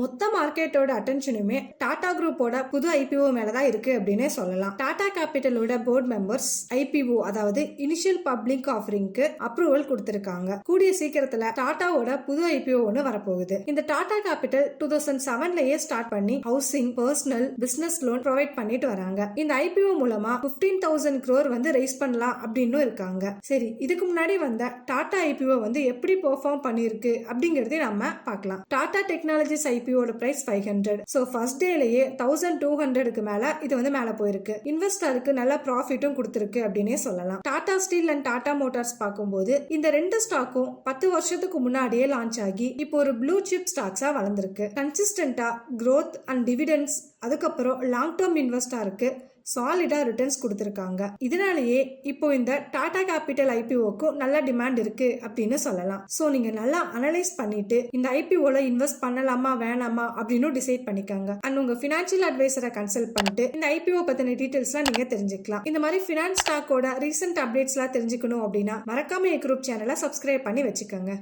மொத்த மார்க்கெட்டோட அட்டென்ஷனுமே டாடா குரூப்போட புது ஐபிஓ மேலதான் இருக்கு அப்படின்னே சொல்லலாம். டாடா கேபிட்டலோட போர்ட் மெம்பர்ஸ் ஐபிஓ அதாவது இனிஷியல் பப்ளிக் ஆஃபரிங்க்கு அப்ரூவல் கொடுத்திருக்காங்க. கூடிய சீக்கிரத்துல டாடாவோட புது ஐபிஓ ஒன்று வரப்போகுது. இந்த டாடா கேபிட்டல் டூ தௌசண்ட் செவன்லயே ஸ்டார்ட் பண்ணி housing personal business loan provide பண்ணிட்டு வராங்க. இந்த ஐபிஓ மூலமா பிப்டீன் தௌசண்ட் க்ரோர் வந்து ரைஸ் பண்ணலாம் அப்படின்னு இருக்காங்க. சரி இதுக்கு முன்னாடி வந்த டாடா ஐபிஓ வந்து எப்படி பெர்ஃபார்ம் பண்ணியிருக்கு அப்படிங்கிறதையும் நம்ம பார்க்கலாம். Tata technologies ஐபிஓட price five hundred so first டேலேயே thousand two ஹண்ட்ரடுக்கு மேல இது வந்து மேல போயிருக்கு. இன்வெஸ்டருக்கு நல்ல ப்ராஃபிட்டும் கொடுத்துருக்கு அப்படின்னே சொல்லலாம். Tata steel and Tata motors பார்க்கும்போது இந்த ரெண்டு ஸ்டாக்கும் பத்து வருஷத்துக்கு முன்னாடியே லான்ச் ஆகி இப்போ ஒரு ப்ளூ சிப் ஸ்டாக்ஸா வளர்ந்துருக்கு. கன்சிஸ்டண்டா க்ரோத் அண்ட் டிவிடென்ஸ் அதுக்கப்புறம் லாங் டேர்ம் இருக்குது சாலிடாக ரிட்டர்ன்ஸ் கொடுத்துருக்காங்க. இதனாலேயே இப்போ இந்த டாடா கேபிட்டல் ஐபிஓக்கும் நல்ல டிமாண்ட் இருக்கு அப்படின்னு சொல்லலாம். ஸோ நீங்கள் நல்லா அனலைஸ் பண்ணிட்டு இந்த ஐபிஓல இன்வெஸ்ட் பண்ணலாமா வேணாமா அப்படின்னு டிசைட் பண்ணிக்கோங்க. அண்ட் உங்கள் ஃபினான்ஷியல் அட்வைசரை கன்சல்ட் பண்ணிட்டு இந்த ஐபிஓ பற்றின டீட்டெயில்ஸ்லாம் நீங்கள் தெரிஞ்சுக்கலாம். இந்த மாதிரி ஃபினான்ஸ் ஸ்டாக்கோட ரீசெண்ட் அப்டேட்ஸ்லாம் தெரிஞ்சுக்கணும் அப்படின்னா மறக்காம என் குரூப் சேனலை சப்ஸ்கிரைப் பண்ணி வச்சுக்கோங்க.